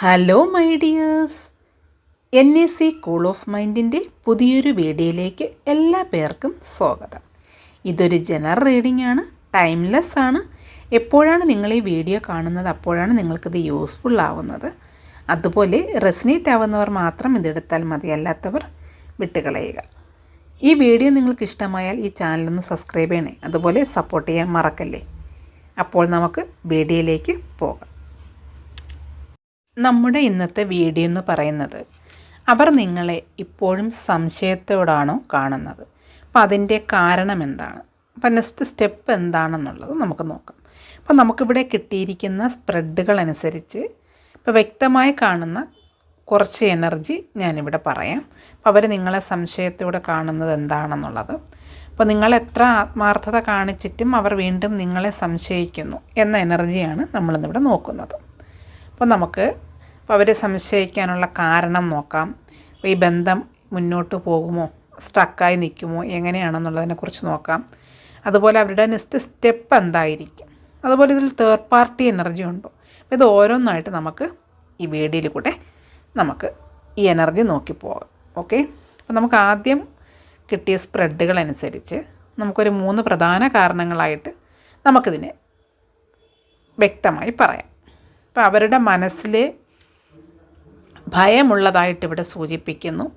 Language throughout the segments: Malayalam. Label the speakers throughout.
Speaker 1: Hello my dears N A C cool of മൈൻഡിന്റെ പുതിയൊരു വീഡിയോയിലേക്ക് എല്ലാ പേർക്കും സ്വാഗതം. ഇതൊരു ജനറൽ റീഡിംഗ് ആണ് ടൈംലെസ് ആണ്. എപ്പോഴാണ് നിങ്ങൾ ഈ വീഡിയോ കാണുന്നത് അപ്പോഴാണ് നിങ്ങൾക്കിത് യൂസ്ഫുൾ ആവുന്നത്. അതുപോലെ റെസിനേറ്റ് ആവുന്നവർ മാത്രം ഇതെടുത്താൽ മതി അല്ലാത്തവർ വിട്ടുകളയുക. ഈ വീഡിയോ നിങ്ങൾക്ക് ഇഷ്ടമായാൽ ഈ ചാനലൊന്ന് സബ്സ്ക്രൈബ് ചെയ്യണേ അതുപോലെ സപ്പോർട്ട് ചെയ്യാൻ മറക്കല്ലേ. അപ്പോൾ നമുക്ക് വീഡിയോയിലേക്ക് പോകാം. നമ്മുടെ ഇന്നത്തെ വീഡിയോ എന്ന് പറയുന്നത് അവർ നിങ്ങളെ ഇപ്പോഴും സംശയത്തോടാണോ കാണുന്നത്? അപ്പം അതിന്റെ കാരണം എന്താണ്? അപ്പം നെക്സ്റ്റ് സ്റ്റെപ്പ് എന്താണെന്നുള്ളത് നമുക്ക് നോക്കാം. അപ്പം നമുക്കിവിടെ കിട്ടിയിരിക്കുന്ന സ്പ്രെഡുകൾ അനുസരിച്ച് ഇപ്പോൾ വ്യക്തമായി കാണുന്ന കുറച്ച് എനർജി ഞാനിവിടെ പറയാം. അപ്പോൾ അവർ നിങ്ങളെ സംശയത്തോടെ കാണുന്നത് എന്താണെന്നുള്ളത്. അപ്പോൾ നിങ്ങൾ എത്ര ആത്മാർത്ഥത കാണിച്ചിട്ടും അവർ വീണ്ടും നിങ്ങളെ സംശയിക്കുന്നു എന്ന എനർജിയാണ് നമ്മളിന്നിവിടെ നോക്കുന്നത്. അപ്പോൾ നമുക്ക് അപ്പോൾ അവരെ സംശയിക്കാനുള്ള കാരണം നോക്കാം. ഈ ബന്ധം മുന്നോട്ട് പോകുമോ? സ്ട്രക്കായി നിൽക്കുമോ? എങ്ങനെയാണെന്നുള്ളതിനെക്കുറിച്ച് നോക്കാം. അതുപോലെ അവരുടെ നെക്സ്റ്റ് സ്റ്റെപ്പ് എന്തായിരിക്കും? അതുപോലെ ഇതിൽ തേർഡ് പാർട്ടി എനർജി ഉണ്ടോ? ഇത് ഓരോന്നായിട്ട് നമുക്ക് ഈ വീഡിയോയിൽ കൂടെ നമുക്ക് ഈ എനർജി നോക്കി പോകാം. ഓക്കെ അപ്പോൾ നമുക്ക് ആദ്യം കിട്ടിയ സ്പ്രെഡുകൾ അനുസരിച്ച് നമുക്കൊരു മൂന്ന് പ്രധാന കാരണങ്ങളായിട്ട് നമുക്കിതിനെ വ്യക്തമായി പറയാം. അപ്പോൾ അവരുടെ മനസ്സിൽ ഭയമുള്ളതായിട്ട് ഇവിടെ സൂചിപ്പിക്കുന്നു.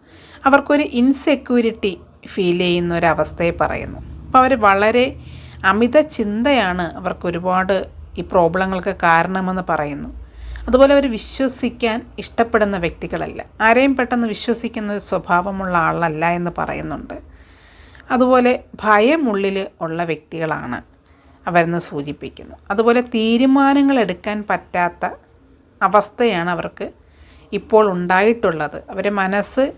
Speaker 1: അവർക്കൊരു ഇൻസെക്യൂരിറ്റി ഫീൽ ചെയ്യുന്ന ഒരവസ്ഥയെ പറയുന്നു. അപ്പോൾ അവർ വളരെ അമിത ചിന്തയാണ് അവർക്ക് ഒരുപാട് ഈ പ്രോബ്ലങ്ങൾക്ക് കാരണമെന്ന് പറയുന്നു. അതുപോലെ അവർ വിശ്വസിക്കാൻ ഇഷ്ടപ്പെടുന്ന വ്യക്തികളല്ല. ആരെയും പെട്ടെന്ന് വിശ്വസിക്കുന്ന ഒരു സ്വഭാവമുള്ള ആളല്ല എന്ന് പറയുന്നുണ്ട്. അതുപോലെ ഭയമുള്ളിൽ ഉള്ള വ്യക്തികളാണ് അവരെന്ന് സൂചിപ്പിക്കുന്നു. അതുപോലെ തീരുമാനങ്ങൾ എടുക്കാൻ പറ്റാത്ത അവസ്ഥയാണ് അവർക്ക് ഇപ്പോൾ ഉണ്ടായിട്ടുള്ളത്. അവരെ മനസ്സ്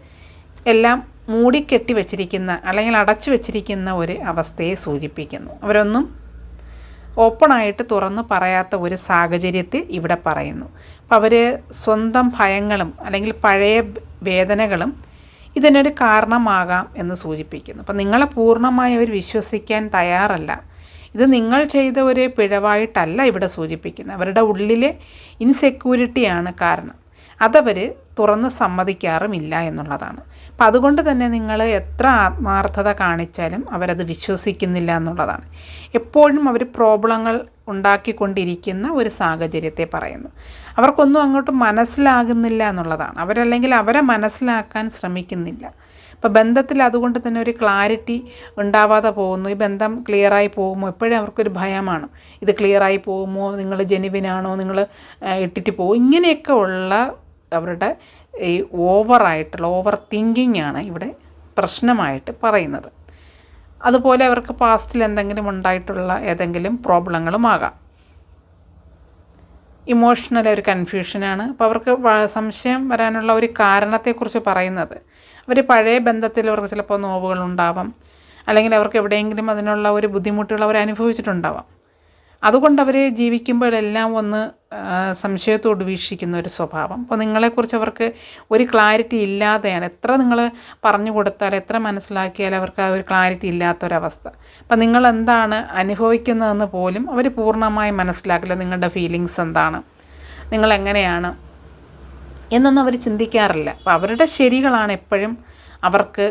Speaker 1: എല്ലാം മൂടിക്കെട്ടി വെച്ചിരിക്കുന്ന അല്ലെങ്കിൽ അടച്ചു വെച്ചിരിക്കുന്ന ഒരു അവസ്ഥയെ സൂചിപ്പിക്കുന്നു. അവരൊന്നും ഓപ്പണായിട്ട് തുറന്നു പറയാത്ത ഒരു സാഹചര്യത്തിൽ ഇവിടെ പറയുന്നു. അപ്പോൾ അവർ സ്വന്തം ഭയങ്ങളും അല്ലെങ്കിൽ പഴയ വേദനകളും ഇതിനൊരു കാരണമാകാം എന്ന് സൂചിപ്പിക്കുന്നു. അപ്പം നിങ്ങളെ പൂർണമായി അവർ വിശ്വസിക്കാൻ തയ്യാറല്ല. ഇത് നിങ്ങൾ ചെയ്ത ഒരു പിഴവായിട്ടല്ല ഇവിടെ സൂചിപ്പിക്കുന്നത്. അവരുടെ ഉള്ളിലെ ഇൻസെക്യൂരിറ്റിയാണ് കാരണം. അതവർ തുറന്ന് സമ്മതിക്കാറുമില്ല എന്നുള്ളതാണ്. അപ്പം അതുകൊണ്ട് തന്നെ നിങ്ങൾ എത്ര ആത്മാർത്ഥത കാണിച്ചാലും അവരത് വിശ്വസിക്കുന്നില്ല എന്നുള്ളതാണ്. എപ്പോഴും അവർ പ്രോബ്ലങ്ങൾ ഉണ്ടാക്കിക്കൊണ്ടിരിക്കുന്ന ഒരു സാഹചര്യത്തെ പറയുന്നു. അവർക്കൊന്നും അങ്ങോട്ട് മനസ്സിലാകുന്നില്ല എന്നുള്ളതാണ്. അവരല്ലെങ്കിൽ അവരെ മനസ്സിലാക്കാൻ ശ്രമിക്കുന്നില്ല. ഇപ്പോൾ ബന്ധത്തിൽ അതുകൊണ്ട് തന്നെ ഒരു ക്ലാരിറ്റി ഉണ്ടാവാതെ പോകുന്നു. ഈ ബന്ധം ക്ലിയറായി പോകുമോ? എപ്പോഴും അവർക്കൊരു ഭയമാണ്. ഇത് ക്ലിയറായി പോകുമോ? നിങ്ങൾ ജെനുവിനാണോ? നിങ്ങൾ ഇട്ടിട്ട് പോകുമോ? ഇങ്ങനെയൊക്കെ ഉള്ള അവരുടെ ഈ ഓവറായിട്ടുള്ള ഓവർ തിങ്കിങ് ആണ് ഇവിടെ പ്രശ്നമായിട്ട് പറയുന്നത്. അതുപോലെ അവർക്ക് പാസ്റ്റിൽ എന്തെങ്കിലും ഉണ്ടായിട്ടുള്ള ഏതെങ്കിലും പ്രോബ്ലങ്ങളും ആകാം. ഇമോഷണൽ ഒരു കൺഫ്യൂഷനാണ് അപ്പോൾ അവർക്ക് സംശയം വരാനുള്ള ഒരു കാരണത്തെക്കുറിച്ച് പറയുന്നത്. അവർ പഴയ ബന്ധത്തിൽ അവർക്ക് ചിലപ്പോൾ നോവുകളുണ്ടാവാം അല്ലെങ്കിൽ അവർക്ക് എവിടെയെങ്കിലും അതിനുള്ള ഒരു ബുദ്ധിമുട്ടുകൾ അവർ അനുഭവിച്ചിട്ടുണ്ടാവാം. അതുകൊണ്ട് അവർ ജീവിക്കുമ്പോഴെല്ലാം ഒന്ന് സംശയത്തോട് വീക്ഷിക്കുന്ന ഒരു സ്വഭാവം. അപ്പോൾ നിങ്ങളെക്കുറിച്ച് അവർക്ക് ഒരു ക്ലാരിറ്റി ഇല്ലാതെയാണ്. എത്ര നിങ്ങൾ പറഞ്ഞു കൊടുത്താൽ എത്ര മനസ്സിലാക്കിയാൽ അവർക്ക് ആ ഒരു ക്ലാരിറ്റി ഇല്ലാത്തൊരവസ്ഥ. അപ്പം നിങ്ങൾ എന്താണ് അനുഭവിക്കുന്നതെന്ന് പോലും അവർ പൂർണമായി മനസ്സിലാക്കില്ല നിങ്ങളുടെ ഫീലിങ്സ് എന്താണ് നിങ്ങൾ എങ്ങനെയാണ് എന്നൊന്നും അവർ ചിന്തിക്കാറില്ല. അപ്പോൾ അവരുടെ ശരികളാണ് എപ്പോഴും അവർക്ക്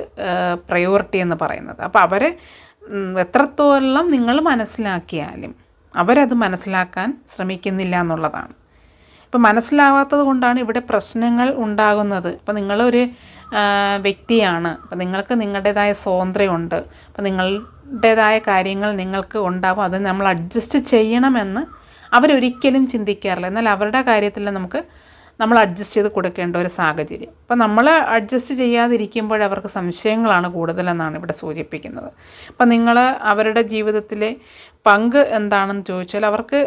Speaker 1: പ്രയോറിറ്റി എന്ന് പറയുന്നത്. അപ്പോൾ അവരെ എത്രത്തോളം നിങ്ങൾ മനസ്സിലാക്കിയാലും അവരത് മനസ്സിലാക്കാൻ ശ്രമിക്കുന്നില്ല എന്നുള്ളതാണ്. ഇപ്പം മനസ്സിലാവാത്തത് കൊണ്ടാണ് ഇവിടെ പ്രശ്നങ്ങൾ ഉണ്ടാകുന്നത്. ഇപ്പം നിങ്ങളൊരു വ്യക്തിയാണ്. അപ്പം നിങ്ങൾക്ക് നിങ്ങളുടേതായ സ്വാതന്ത്ര്യമുണ്ട്. അപ്പം നിങ്ങളുടേതായ കാര്യങ്ങൾ നിങ്ങൾക്ക് ഉണ്ടാവും. അത് നമ്മൾ അഡ്ജസ്റ്റ് ചെയ്യണമെന്ന് അവരൊരിക്കലും ചിന്തിക്കാറില്ല. എന്നാൽ അവരുടെ കാര്യത്തിൽ നമുക്ക് നമ്മൾ അഡ്ജസ്റ്റ് ചെയ്ത് കൊടുക്കേണ്ട ഒരു സാഹചര്യം. അപ്പോൾ നമ്മൾ അഡ്ജസ്റ്റ് ചെയ്യാതിരിക്കുമ്പോൾ അവർക്ക് സംശയങ്ങളാണ് കൂടുതലെന്നാണ് ഇവിടെ സൂചിപ്പിക്കുന്നത്. അപ്പം നിങ്ങൾ അവരുടെ ജീവിതത്തിലെ പങ്ക് എന്താണെന്ന് ചോദിച്ചാൽ അവർക്ക്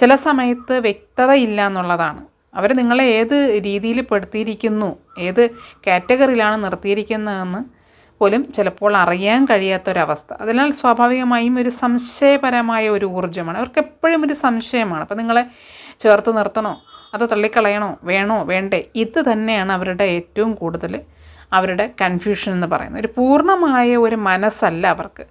Speaker 1: ചില സമയത്ത് വ്യക്തത ഇല്ല എന്നുള്ളതാണ്. അവർ നിങ്ങളെ ഏത് രീതിയിൽ പെടുത്തിയിരിക്കുന്നു ഏത് കാറ്റഗറിയിലാണ് നിർത്തിയിരിക്കുന്നതെന്ന് പോലും ചിലപ്പോൾ അറിയാൻ കഴിയാത്തൊരവസ്ഥ. അതിനാൽ സ്വാഭാവികമായും ഒരു സംശയപരമായ ഒരു ഊർജമാണ്. അവർക്ക് എപ്പോഴും ഒരു സംശയമാണ്. അപ്പോൾ നിങ്ങളെ ചേർത്ത് നിർത്തണോ? അത് തള്ളിക്കളയണോ? വേണോ? വേണ്ടേ? ഇത് തന്നെയാണ് അവരുടെ ഏറ്റവും കൂടുതൽ അവരുടെ കൺഫ്യൂഷൻ എന്ന് പറയുന്നത്. ഒരു പൂർണമായ ഒരു മനസ്സല്ല അവർക്ക്.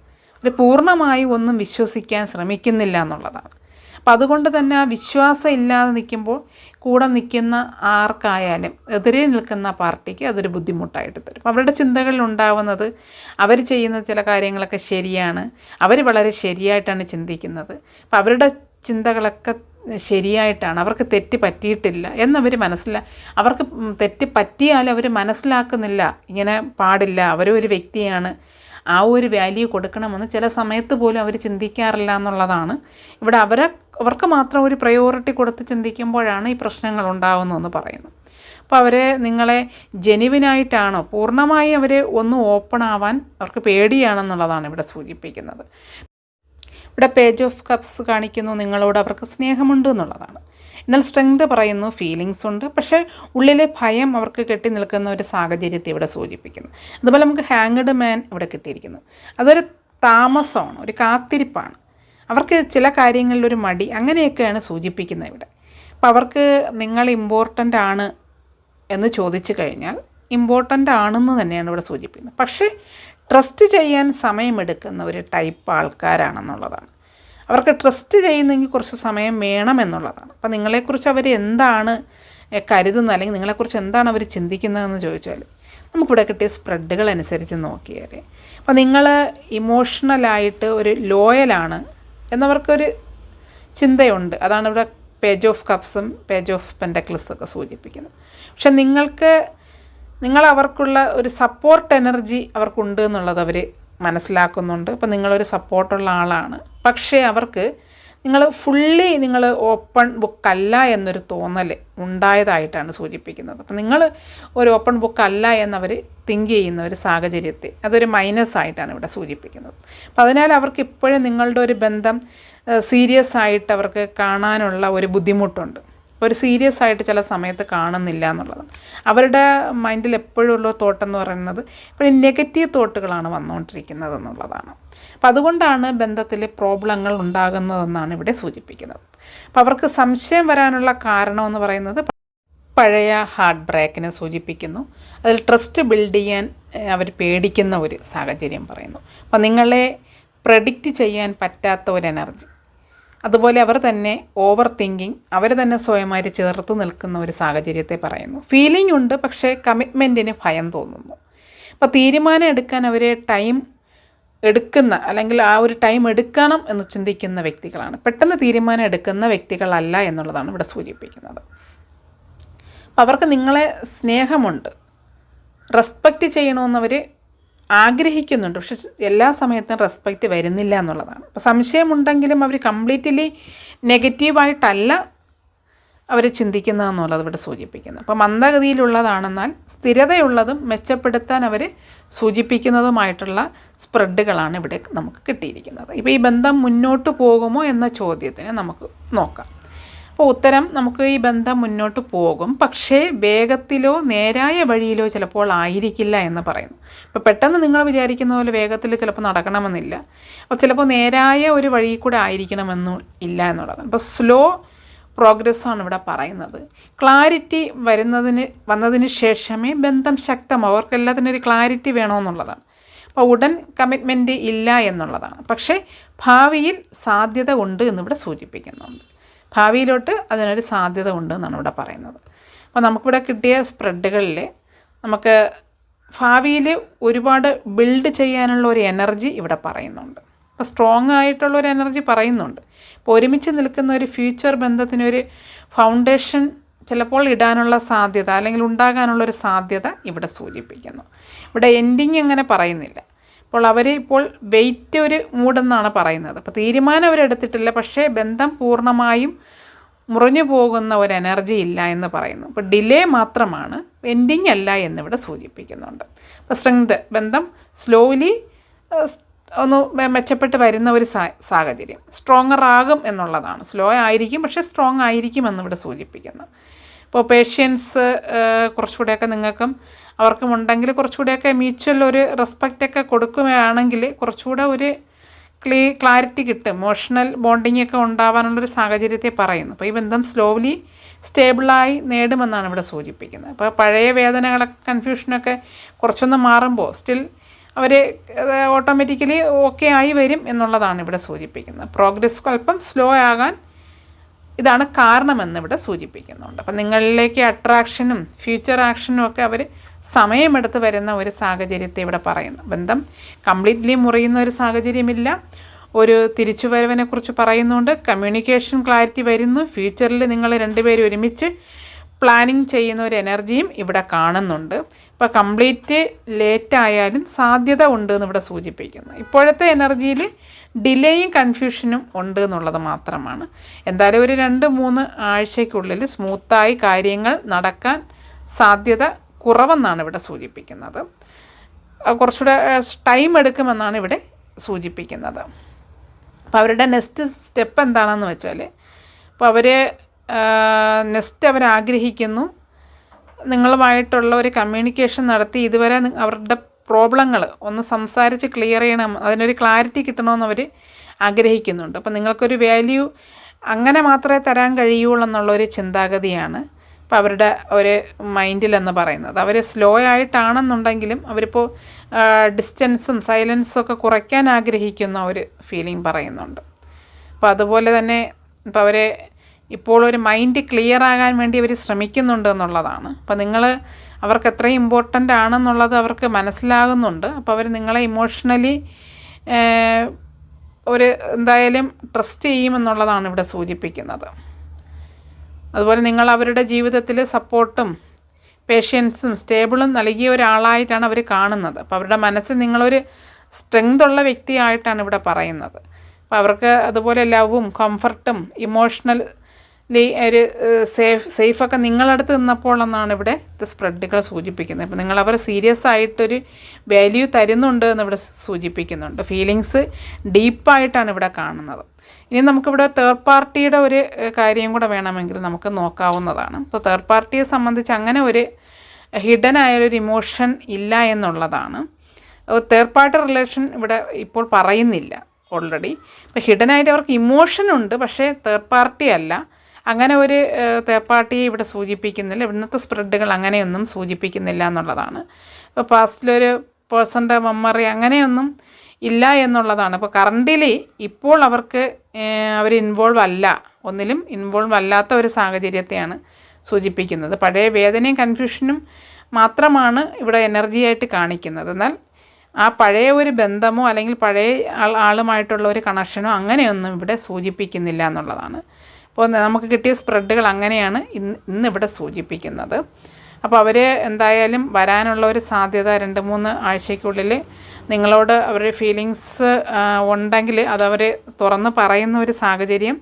Speaker 1: ഒരു പൂർണമായി ഒന്നും വിശ്വസിക്കാൻ ശ്രമിക്കുന്നില്ല എന്നുള്ളതാണ്. അപ്പം അതുകൊണ്ട് തന്നെ ആ വിശ്വാസം ഇല്ലാതെ നിൽക്കുമ്പോൾ കൂടെ നിൽക്കുന്ന ആർക്കായാലും എതിരെ നിൽക്കുന്ന പാർട്ടിക്ക് അതൊരു ബുദ്ധിമുട്ടായിട്ട് തരും. അവരുടെ ചിന്തകളിൽ ഉണ്ടാവുന്നത് അവർ ചെയ്യുന്ന ചില കാര്യങ്ങളൊക്കെ ശരിയാണ്. അവർ വളരെ ശരിയായിട്ടാണ് ചിന്തിക്കുന്നത്. അപ്പം അവരുടെ ചിന്തകളൊക്കെ ശരിയായിട്ടാണ്. അവർക്ക് തെറ്റ് പറ്റിയിട്ടില്ല എന്നവർ മനസ്സിലാ അവർക്ക് തെറ്റ് പറ്റിയാൽ അവർ മനസ്സിലാക്കുന്നില്ല. ഇങ്ങനെ പാടില്ല. അവരൊരു വ്യക്തിയാണ്. ആ ഒരു വാല്യൂ കൊടുക്കണമെന്ന് ചില സമയത്ത് പോലും അവർ ചിന്തിക്കാറില്ല എന്നുള്ളതാണ്. ഇവിടെ അവരെ അവർക്ക് മാത്രം ഒരു പ്രയോറിറ്റി കൊടുത്ത് ചിന്തിക്കുമ്പോഴാണ് ഈ പ്രശ്നങ്ങൾ ഉണ്ടാകുന്നതെന്ന് പറയുന്നു അപ്പോൾ അവരെ നിങ്ങളെ ജെനുവിനായിട്ടാണോ പൂർണമായി അവർ ഒന്ന് ഓപ്പൺ ആവാൻ അവർക്ക് പേടിയാണെന്നുള്ളതാണ് ഇവിടെ സൂചിപ്പിക്കുന്നത്. ഇവിടെ പേജ് ഓഫ് കപ്സ് കാണിക്കുന്നു നിങ്ങളോട് അവർക്ക് സ്നേഹമുണ്ട് എന്നുള്ളതാണ്. എന്നാൽ സ്ട്രെങ്ത് പറയുന്നു ഫീലിങ്സ് ഉണ്ട്. പക്ഷേ ഉള്ളിലെ ഭയം അവർക്ക് കെട്ടി നിൽക്കുന്ന ഒരു സാഹചര്യത്തെ ഇവിടെ സൂചിപ്പിക്കുന്നു. അതുപോലെ നമുക്ക് ഹാങ്ഡ് മാൻ ഇവിടെ കിട്ടിയിരിക്കുന്നു. അതൊരു താമസമാണ് ഒരു കാത്തിരിപ്പാണ്. അവർക്ക് ചില കാര്യങ്ങളിൽ ഒരു മടി അങ്ങനെയൊക്കെയാണ് സൂചിപ്പിക്കുന്നത് ഇവിടെ. അപ്പോൾ അവർക്ക് നിങ്ങൾ ഇമ്പോർട്ടന്റ് ആണ് എന്ന് ചോദിച്ചു കഴിഞ്ഞാൽ ഇമ്പോർട്ടന്റ് ആണെന്ന് തന്നെയാണ് ഇവിടെ സൂചിപ്പിക്കുന്നത്. പക്ഷേ ട്രസ്റ്റ് ചെയ്യാൻ സമയമെടുക്കുന്ന ഒരു ടൈപ്പ് ആൾക്കാരാണെന്നുള്ളതാണ്. അവർക്ക് ട്രസ്റ്റ് ചെയ്യുന്നെങ്കിൽ കുറച്ച് സമയം വേണമെന്നുള്ളതാണ് അപ്പം നിങ്ങളെക്കുറിച്ച് അവർ എന്താണ് കരുതുന്നത്? അല്ലെങ്കിൽ നിങ്ങളെക്കുറിച്ച് എന്താണ് അവർ ചിന്തിക്കുന്നതെന്ന് ചോദിച്ചാൽ നമുക്കിവിടെ കിട്ടിയ സ്പ്രെഡുകൾ അനുസരിച്ച് നോക്കിയാൽ അപ്പോൾ നിങ്ങൾ ഇമോഷണലായിട്ട് ഒരു ലോയലാണ് എന്നവർക്കൊരു ചിന്തയുണ്ട്. അതാണ് ഇവിടെ പേജ് ഓഫ് കപ്സും പേജ് ഓഫ് പെൻഡക്ലസും ഒക്കെ സൂചിപ്പിക്കുന്നത്. പക്ഷെ നിങ്ങൾക്ക് നിങ്ങൾ അവർക്കുള്ള ഒരു സപ്പോർട്ട് എനർജി അവർക്കുണ്ട് എന്നുള്ളത് അവർ മനസ്സിലാക്കുന്നുണ്ട്. അപ്പം നിങ്ങളൊരു സപ്പോർട്ടുള്ള ആളാണ്. പക്ഷേ അവർക്ക് നിങ്ങൾ ഫുള്ളി നിങ്ങൾ ഓപ്പൺ ബുക്ക് അല്ല എന്നൊരു തോന്നൽ ഉണ്ടായതായിട്ടാണ് സൂചിപ്പിക്കുന്നത്. അപ്പം നിങ്ങൾ ഒരു ഓപ്പൺ ബുക്ക് അല്ല എന്നവർ തിങ്ക് ചെയ്യുന്ന ഒരു സാഹചര്യത്തെ അതൊരു മൈനസ് ആയിട്ടാണ് ഇവിടെ സൂചിപ്പിക്കുന്നത്. അപ്പം അതിനാൽ അവർക്ക് ഇപ്പോഴും നിങ്ങളുടെ ഒരു ബന്ധം സീരിയസ് ആയിട്ട് അവർക്ക് കാണാനുള്ള ഒരു ബുദ്ധിമുട്ടുണ്ട്. ഒരു സീരിയസ് ആയിട്ട് ചില സമയത്ത് കാണുന്നില്ല എന്നുള്ളതാണ്. അവരുടെ മൈൻഡിൽ എപ്പോഴും ഉള്ള തോട്ടെന്ന് പറയുന്നത് ഇപ്പോഴും നെഗറ്റീവ് തോട്ടുകളാണ് വന്നുകൊണ്ടിരിക്കുന്നത് എന്നുള്ളതാണ്. അപ്പം അതുകൊണ്ടാണ് ബന്ധത്തിൽ പ്രോബ്ലങ്ങൾ ഉണ്ടാകുന്നതെന്നാണ് ഇവിടെ സൂചിപ്പിക്കുന്നത്. അപ്പം അവർക്ക് സംശയം വരാനുള്ള കാരണമെന്ന് പറയുന്നത് പഴയ ഹാർട്ട് ബ്രേക്കിനെ സൂചിപ്പിക്കുന്നു. അതിൽ ട്രസ്റ്റ് ബിൽഡ് ചെയ്യാൻ അവർ പേടിക്കുന്ന ഒരു സാഹചര്യം പറയുന്നു. അപ്പം നിങ്ങളെ പ്രഡിക്റ്റ് ചെയ്യാൻ പറ്റാത്ത ഒരു എനർജി അതുപോലെ അവർ തന്നെ ഓവർ തിങ്കിങ് അവർ തന്നെ സ്വയമായി ചേർത്ത് നിൽക്കുന്ന ഒരു സാഹചര്യത്തെ പറയുന്നു. ഫീലിംഗ് ഉണ്ട് പക്ഷേ കമ്മിറ്റ്മെന്റിന് ഭയം തോന്നുന്നു. അപ്പോൾ തീരുമാനം എടുക്കാൻ അവരെ ടൈം എടുക്കുന്ന അല്ലെങ്കിൽ ആ ഒരു ടൈം എടുക്കണം എന്ന് ചിന്തിക്കുന്ന വ്യക്തികളാണ്. പെട്ടെന്ന് തീരുമാനം എടുക്കുന്ന വ്യക്തികളല്ല എന്നുള്ളതാണ് ഇവിടെ സൂചിപ്പിക്കുന്നത്. അവർക്ക് നിങ്ങളെ സ്നേഹമുണ്ട്. റെസ്പെക്റ്റ് ചെയ്യണമെന്നവർ ആഗ്രഹിക്കുന്നുണ്ട്. പക്ഷെ എല്ലാ സമയത്തും റെസ്പെക്റ്റ് വരുന്നില്ല എന്നുള്ളതാണ്. അപ്പോൾ സംശയമുണ്ടെങ്കിലും അവർ കംപ്ലീറ്റ്ലി നെഗറ്റീവായിട്ടല്ല അവർ ചിന്തിക്കുന്നതെന്നുള്ളത് ഇവിടെ സൂചിപ്പിക്കുന്നത് അപ്പോൾ മന്ദഗതിയിലുള്ളതാണെന്നാൽ സ്ഥിരതയുള്ളതും മെച്ചപ്പെടുത്താൻ അവർ സൂചിപ്പിക്കുന്നതുമായിട്ടുള്ള സ്പ്രെഡുകളാണ് ഇവിടെ നമുക്ക് കിട്ടിയിരിക്കുന്നത്. ഇപ്പോൾ ഈ ബന്ധം മുന്നോട്ട് പോകുമോ എന്ന ചോദ്യത്തിന് നമുക്ക് നോക്കാം. അപ്പോൾ ഉത്തരം നമുക്ക് ഈ ബന്ധം മുന്നോട്ട് പോകും. പക്ഷേ വേഗത്തിലോ നേരായ വഴിയിലോ ചിലപ്പോൾ ആയിരിക്കില്ല എന്ന് പറയുന്നു. ഇപ്പോൾ പെട്ടെന്ന് നിങ്ങൾ വിചാരിക്കുന്ന പോലെ വേഗത്തിൽ ചിലപ്പോൾ നടക്കണമെന്നില്ല. അപ്പോൾ ചിലപ്പോൾ നേരായ ഒരു വഴി കൂടെ ആയിരിക്കണമെന്നും ഇല്ല എന്നുള്ളതാണ് അപ്പോൾ സ്ലോ പ്രോഗ്രസ്സാണ് ഇവിടെ പറയുന്നത്. ക്ലാരിറ്റി വരുന്നതിന് വന്നതിന് ശേഷമേ ബന്ധം ശക്തമാവും. അവർക്കെല്ലാത്തിനും ഒരു ക്ലാരിറ്റി വേണമെന്നുള്ളതാണ്. അപ്പോൾ ഉടൻ കമ്മിറ്റ്മെന്റ് ഇല്ല എന്നുള്ളതാണ്. പക്ഷേ ഭാവിയിൽ സാധ്യത ഉണ്ട് എന്നിവിടെ സൂചിപ്പിക്കുന്നുണ്ട്. ഭാവിയിലോട്ട് അതിനൊരു സാധ്യത ഉണ്ട് എന്നാണ് ഇവിടെ പറയുന്നത്. അപ്പോൾ നമുക്കിവിടെ കിട്ടിയ സ്പ്രെഡുകളിൽ നമുക്ക് ഭാവിയിൽ ഒരുപാട് ബിൽഡ് ചെയ്യാനുള്ള ഒരു എനർജി ഇവിടെ പറയുന്നുണ്ട്. അപ്പോൾ സ്ട്രോങ് ആയിട്ടുള്ള ഒരു എനർജി പറയുന്നുണ്ട്. ഇപ്പോൾ ഒരുമിച്ച് നിൽക്കുന്ന ഒരു ഫ്യൂച്ചർ ബന്ധത്തിനൊരു ഫൗണ്ടേഷൻ ചിലപ്പോൾ ഇടാനുള്ള സാധ്യത അല്ലെങ്കിൽ ഉണ്ടാകാനുള്ളൊരു സാധ്യത ഇവിടെ സൂചിപ്പിക്കുന്നു. ഇവിടെ എൻഡിങ് അങ്ങനെ പറയുന്നില്ല. അപ്പോൾ അവർ ഇപ്പോൾ വെയിറ്റ് ഒരു മൂടെന്നാണ് പറയുന്നത്. അപ്പോൾ തീരുമാനം അവരെടുത്തിട്ടില്ല പക്ഷേ ബന്ധം പൂർണമായും മുറിഞ്ഞു പോകുന്ന ഒരു എനർജി ഇല്ല എന്ന് പറയുന്നു. അപ്പോൾ ഡിലേ മാത്രമാണ്. എൻഡിങ് അല്ല എന്നിവിടെ സൂചിപ്പിക്കുന്നുണ്ട്. അപ്പോൾ സ്ട്രെങ്ത് ബന്ധം സ്ലോലി ഒന്ന് മെച്ചപ്പെട്ട് വരുന്ന ഒരു സാഹചര്യം. സ്ട്രോങ്ങർ ആകും എന്നുള്ളതാണ്. സ്ലോ ആയിരിക്കും പക്ഷേ സ്ട്രോങ് ആയിരിക്കും എന്നിവിടെ സൂചിപ്പിക്കുന്നു. ഇപ്പോൾ പേഷ്യൻസ് കുറച്ചുകൂടെയൊക്കെ നിങ്ങൾക്കും അവർക്കും ഉണ്ടെങ്കിൽ കുറച്ചുകൂടെയൊക്കെ മ്യൂച്വൽ ഒരു റെസ്പെക്റ്റൊക്കെ കൊടുക്കുകയാണെങ്കിൽ കുറച്ചുകൂടെ ഒരു ക്ലീ ക്ലാരിറ്റി കിട്ടും. ഇമോഷണൽ ബോണ്ടിങ് ഒക്കെ ഉണ്ടാവാനുള്ളൊരു സാഹചര്യത്തെ പറയുന്നു. അപ്പോൾ ഈ ബന്ധം സ്ലോലി സ്റ്റേബിളായി നേടുമെന്നാണ് ഇവിടെ സൂചിപ്പിക്കുന്നത്. അപ്പോൾ പഴയ വേദനകളൊക്കെ കൺഫ്യൂഷനൊക്കെ കുറച്ചൊന്ന് മാറുമ്പോൾ സ്റ്റിൽ അവർ ഓട്ടോമാറ്റിക്കലി ഓക്കെ ആയി വരും എന്നുള്ളതാണ് ഇവിടെ സൂചിപ്പിക്കുന്നത്. പ്രോഗ്രസ് അല്പം സ്ലോ ആകാൻ ഇതാണ് കാരണമെന്ന് ഇവിടെ സൂചിപ്പിക്കുന്നുണ്ട്. അപ്പം നിങ്ങളിലേക്ക് അട്രാക്ഷനും ഫ്യൂച്ചർ ആക്ഷനും ഒക്കെ അവർ സമയമെടുത്ത് വരുന്ന ഒരു സാഹചര്യത്തെ ഇവിടെ പറയുന്നു. ബന്ധം കംപ്ലീറ്റ്ലി മുറിയുന്ന ഒരു സാഹചര്യമില്ല. ഒരു തിരിച്ചുവരവിനെക്കുറിച്ച് പറയുന്നുണ്ട്. കമ്മ്യൂണിക്കേഷൻ ക്ലാരിറ്റി വരുന്നു. ഫ്യൂച്ചറിൽ നിങ്ങൾ രണ്ടുപേരും ഒരുമിച്ച് പ്ലാനിങ് ചെയ്യുന്ന ഒരു എനർജിയും ഇവിടെ കാണുന്നുണ്ട്. ഇപ്പോൾ കംപ്ലീറ്റ് ലേറ്റ് ആയാലും സാധ്യത ഉണ്ട് എന്ന് ഇവിടെ സൂചിപ്പിക്കുന്നു. ഇപ്പോഴത്തെ എനർജിയിൽ ഡിലേയും കൺഫ്യൂഷനും ഉണ്ട് എന്നുള്ളത് മാത്രമാണ്. എന്തായാലും ഒരു രണ്ട് മൂന്ന് ആഴ്ചയ്ക്കുള്ളിൽ സ്മൂത്തായി കാര്യങ്ങൾ നടക്കാൻ സാധ്യത കുറവെന്നാണ് ഇവിടെ സൂചിപ്പിക്കുന്നത്. കുറച്ചുകൂടെ ടൈം എടുക്കുമെന്നാണ് ഇവിടെ സൂചിപ്പിക്കുന്നത്. അപ്പോൾ അവരുടെ നെക്സ്റ്റ് സ്റ്റെപ്പ് എന്താണെന്ന് വെച്ചാൽ അപ്പോൾ അവർ നെക്സ്റ്റ് അവർ ആഗ്രഹിക്കുന്നു. നിങ്ങളുമായിട്ടുള്ള ഒരു കമ്മ്യൂണിക്കേഷൻ നടത്തി ഇതുവരെ അവരുടെ പ്രോബ്ലങ്ങൾ ഒന്ന് സംസാരിച്ച് ക്ലിയർ ചെയ്യണം. അതിനൊരു ക്ലാരിറ്റി കിട്ടണമെന്ന് അവർ ആഗ്രഹിക്കുന്നുണ്ട്. അപ്പോൾ നിങ്ങൾക്കൊരു വാല്യൂ അങ്ങനെ മാത്രമേ തരാൻ കഴിയുള്ളൂ എന്നുള്ളൊരു ചിന്താഗതിയാണ് ഇപ്പോൾ അവരുടെ ഒരു മൈൻഡിലെന്ന് പറയുന്നത്. അവർ സ്ലോ ആയിട്ടാണെന്നുണ്ടെങ്കിലും അവരിപ്പോൾ ഡിസ്റ്റൻസും സൈലൻസും ഒക്കെ കുറയ്ക്കാൻ ആഗ്രഹിക്കുന്ന ഒരു ഫീലിംഗ് പറയുന്നുണ്ട്. അപ്പോൾ അതുപോലെ തന്നെ ഇപ്പോൾ അവരെ ഇപ്പോൾ ഒരു മൈൻഡ് ക്ലിയർ ആകാൻ വേണ്ടി അവർ ശ്രമിക്കുന്നുണ്ട് എന്നുള്ളതാണ്. അപ്പോൾ നിങ്ങൾ അവർക്ക് എത്രയും ഇമ്പോർട്ടന്റ് ആണെന്നുള്ളത് അവർക്ക് മനസ്സിലാകുന്നുണ്ട്. അപ്പോൾ അവർ നിങ്ങളെ ഇമോഷണലി ഒരു എന്തായാലും ട്രസ്റ്റ് ചെയ്യുമെന്നുള്ളതാണ് ഇവിടെ സൂചിപ്പിക്കുന്നത്. അതുപോലെ നിങ്ങൾ അവരുടെ ജീവിതത്തിൽ സപ്പോർട്ടും പേഷ്യൻസും സ്റ്റേബിളും നൽകിയ ഒരാളായിട്ടാണ് അവർ കാണുന്നത്. അപ്പോൾ അവരുടെ മനസ്സിൽ നിങ്ങളൊരു സ്ട്രെങ്ത് ഉള്ള വ്യക്തിയായിട്ടാണ് ഇവിടെ പറയുന്നത്. അപ്പോൾ അവർക്ക് അതുപോലെ ലവും കംഫർട്ടും ഇമോഷണൽ ഒരു സേഫ് സേഫൊക്കെ നിങ്ങളടുത്ത് നിന്നപ്പോൾ എന്നാണ് ഇവിടെ ഇത് സ്പ്രെഡുകൾ സൂചിപ്പിക്കുന്നത്. ഇപ്പം നിങ്ങൾ അവർ സീരിയസ് ആയിട്ടൊരു വാല്യൂ തരുന്നുണ്ട് എന്ന് ഇവിടെ സൂചിപ്പിക്കുന്നുണ്ട്. ഫീലിങ്സ് ഡീപ്പായിട്ടാണ് ഇവിടെ കാണുന്നത്. ഇനി നമുക്കിവിടെ തേർഡ് പാർട്ടിയുടെ ഒരു കാര്യം കൂടെ വേണമെങ്കിൽ നമുക്ക് നോക്കാവുന്നതാണ്. ഇപ്പോൾ തേർഡ് പാർട്ടിയെ സംബന്ധിച്ച് അങ്ങനെ ഒരു ഹിഡൻ ആയൊരു ഇമോഷൻ ഇല്ല എന്നുള്ളതാണ്. തേർഡ് പാർട്ടി റിലേഷൻ ഇവിടെ ഇപ്പോൾ പറയുന്നില്ല ഓൾറെഡി ഇപ്പോൾ ഹിഡൻ ആയിട്ട് അവർക്ക് ഇമോഷൻ ഉണ്ട് പക്ഷേ തേർഡ് പാർട്ടി അല്ല. അങ്ങനെ ഒരു തേർഡ് പാർട്ടിയെ ഇവിടെ സൂചിപ്പിക്കുന്നില്ല. ഇന്നത്തെ സ്പ്രെഡുകൾ അങ്ങനെയൊന്നും സൂചിപ്പിക്കുന്നില്ല എന്നുള്ളതാണ്. ഇപ്പോൾ പാസ്റ്റിലൊരു പേഴ്സന്റെ മെമ്മറി അങ്ങനെയൊന്നും ഇല്ല എന്നുള്ളതാണ്. ഇപ്പോൾ കറണ്ടിലി ഇപ്പോൾ അവർക്ക് അവർ ഇൻവോൾവ് അല്ല. ഒന്നിലും ഇൻവോൾവ് അല്ലാത്ത ഒരു സാഹചര്യത്തെയാണ് സൂചിപ്പിക്കുന്നത്. പഴയ വേദനയും കൺഫ്യൂഷനും മാത്രമാണ് ഇവിടെ എനർജി ആയിട്ട് കാണിക്കുന്നത്. എന്നാൽ ആ പഴയ ഒരു ബന്ധമോ അല്ലെങ്കിൽ പഴയ ആളുമായിട്ടുള്ള ഒരു കണക്ഷനോ അങ്ങനെയൊന്നും ഇവിടെ സൂചിപ്പിക്കുന്നില്ല എന്നുള്ളതാണ്. അപ്പോൾ നമുക്ക് കിട്ടിയ സ്പ്രെഡുകൾ അങ്ങനെയാണ് ഇന്ന് ഇന്നിവിടെ സൂചിപ്പിക്കുന്നത്. അപ്പോൾ അവർ എന്തായാലും വരാനുള്ള ഒരു സാധ്യത രണ്ട് മൂന്ന് ആഴ്ചയ്ക്കുള്ളിൽ നിങ്ങളോട് അവരുടെ ഫീലിങ്സ് ഉണ്ടെങ്കിൽ അതവർ തുറന്ന് പറയുന്ന ഒരു സാഹചര്യം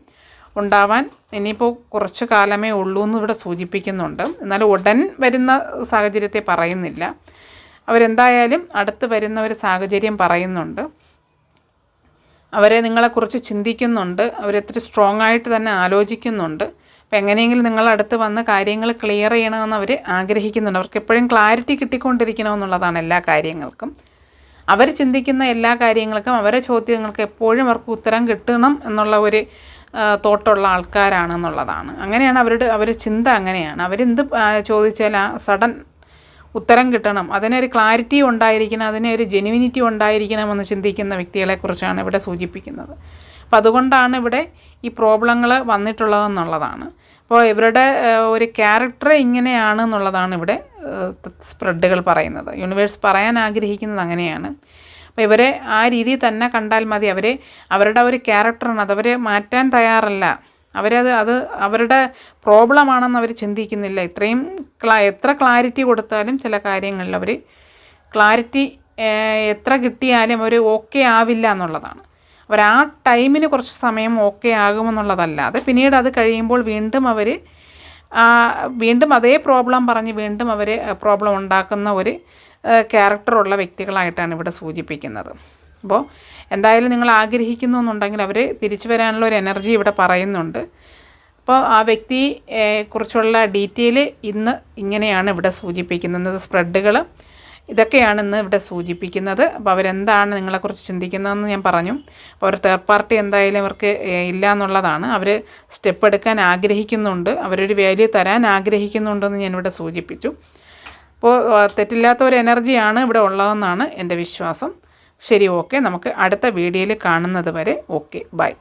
Speaker 1: ഉണ്ടാവാൻ ഇനിയിപ്പോൾ കുറച്ച് കാലമേ ഉള്ളൂ എന്ന് ഇവിടെ സൂചിപ്പിക്കുന്നുണ്ട്. എന്നാൽ ഉടൻ വരുന്ന സാഹചര്യത്തെ പറയുന്നില്ല. അവരെന്തായാലും അടുത്ത് വരുന്ന ഒരു സാഹചര്യം പറയുന്നുണ്ട്. അവരെ നിങ്ങളെക്കുറിച്ച് ചിന്തിക്കുന്നുണ്ട് അവരൊത്തിരി സ്ട്രോങ് ആയിട്ട് തന്നെ ആലോചിക്കുന്നുണ്ട്. അപ്പോൾ എങ്ങനെയെങ്കിലും നിങ്ങളടുത്ത് വന്ന് കാര്യങ്ങൾ ക്ലിയർ ചെയ്യണമെന്ന് അവർ ആഗ്രഹിക്കുന്നുണ്ട്. അവർക്ക് എപ്പോഴും ക്ലാരിറ്റി കിട്ടിക്കൊണ്ടിരിക്കണമെന്നുള്ളതാണ് എല്ലാ കാര്യങ്ങൾക്കും. അവർ ചിന്തിക്കുന്ന എല്ലാ കാര്യങ്ങൾക്കും അവരെ ചോദ്യങ്ങൾക്ക് എപ്പോഴും അവർക്ക് ഉത്തരം കിട്ടണം എന്നുള്ള ഒരു തോട്ടുള്ള ആൾക്കാരാണെന്നുള്ളതാണ്. അങ്ങനെയാണ് അവരുടെ അവരുടെ ചിന്ത അങ്ങനെയാണ്. അവരെന്ത് ചോദിച്ചാൽ ആ സഡൻ ഉത്തരം കിട്ടണം. അതിനൊരു ക്ലാരിറ്റി ഉണ്ടായിരിക്കണം അതിനൊരു ജെനുവിനിറ്റി ഉണ്ടായിരിക്കണം എന്ന് ചിന്തിക്കുന്ന വ്യക്തികളെക്കുറിച്ചാണ് ഇവിടെ സൂചിപ്പിക്കുന്നത്. അപ്പോൾ അതുകൊണ്ടാണ് ഇവിടെ ഈ പ്രോബ്ലങ്ങൾ വന്നിട്ടുള്ളതെന്നുള്ളതാണ് അപ്പോൾ ഇവരുടെ ഒരു ക്യാരക്ടർ ഇങ്ങനെയാണ് എന്നുള്ളതാണ് ഇവിടെ സ്പ്രെഡുകൾ പറയുന്നത്. യൂണിവേഴ്സ് പറയാൻ ആഗ്രഹിക്കുന്നത് അങ്ങനെയാണ്. അപ്പോൾ ഇവരെ ആ രീതിയിൽ തന്നെ കണ്ടാൽ മതി. അവരെ അവരുടെ ഒരു ക്യാരക്ടറാണ് അതവരെ മാറ്റാൻ തയ്യാറല്ല. അവരത് അത് അവരുടെ പ്രോബ്ലമാണെന്ന് അവർ ചിന്തിക്കുന്നില്ല. ഇത്രയും ക്ലാ എത്ര ക്ലാരിറ്റി കൊടുത്താലും ചില കാര്യങ്ങളിൽ അവർ ക്ലാരിറ്റി എത്ര കിട്ടിയാലും അവർ ഓക്കെ ആവില്ല എന്നുള്ളതാണ്. അവർ ആ ടൈമിന് കുറച്ച് സമയം ഓക്കെ ആകുമെന്നുള്ളതല്ലാതെ പിന്നീട് അത് കഴിയുമ്പോൾ വീണ്ടും അവർ വീണ്ടും അതേ പ്രോബ്ലം പറഞ്ഞ് വീണ്ടും അവർ പ്രോബ്ലം ഉണ്ടാക്കുന്ന ഒരു ക്യാരക്ടറുള്ള വ്യക്തികളായിട്ടാണ് ഇവിടെ സൂചിപ്പിക്കുന്നത്. അപ്പോൾ എന്തായാലും നിങ്ങൾ ആഗ്രഹിക്കുന്നു എന്നുണ്ടെങ്കിൽ അവർ തിരിച്ചു വരാനുള്ള ഒരു എനർജി ഇവിടെ പറയുന്നുണ്ട്. അപ്പോൾ ആ വ്യക്തി കുറിച്ചുള്ള ഡീറ്റെയിൽ ഇന്ന് ഇങ്ങനെയാണ് ഇവിടെ സൂചിപ്പിക്കുന്നത്. സ്പ്രെഡുകൾ ഇതൊക്കെയാണ് ഇന്ന് ഇവിടെ സൂചിപ്പിക്കുന്നത്. അപ്പോൾ അവരെന്താണ് നിങ്ങളെക്കുറിച്ച് ചിന്തിക്കുന്നതെന്ന് ഞാൻ പറഞ്ഞു. അപ്പോൾ അവർ തേർഡ് പാർട്ടി എന്തായാലും അവർക്ക് ഇല്ല എന്നുള്ളതാണ് അവർ സ്റ്റെപ്പ് എടുക്കാൻ ആഗ്രഹിക്കുന്നുണ്ട്. അവരൊരു വാല്യൂ തരാൻ ആഗ്രഹിക്കുന്നുണ്ടെന്ന് ഞാനിവിടെ സൂചിപ്പിച്ചു. അപ്പോൾ തെറ്റില്ലാത്ത ഒരു എനർജിയാണ് ഇവിടെ ഉള്ളതെന്നാണ് എന്റെ വിശ്വാസം. ശരി ഓക്കെ നമുക്ക് അടുത്ത വീഡിയോയിൽ കാണുന്നത് വരെ ഓക്കെ ബൈ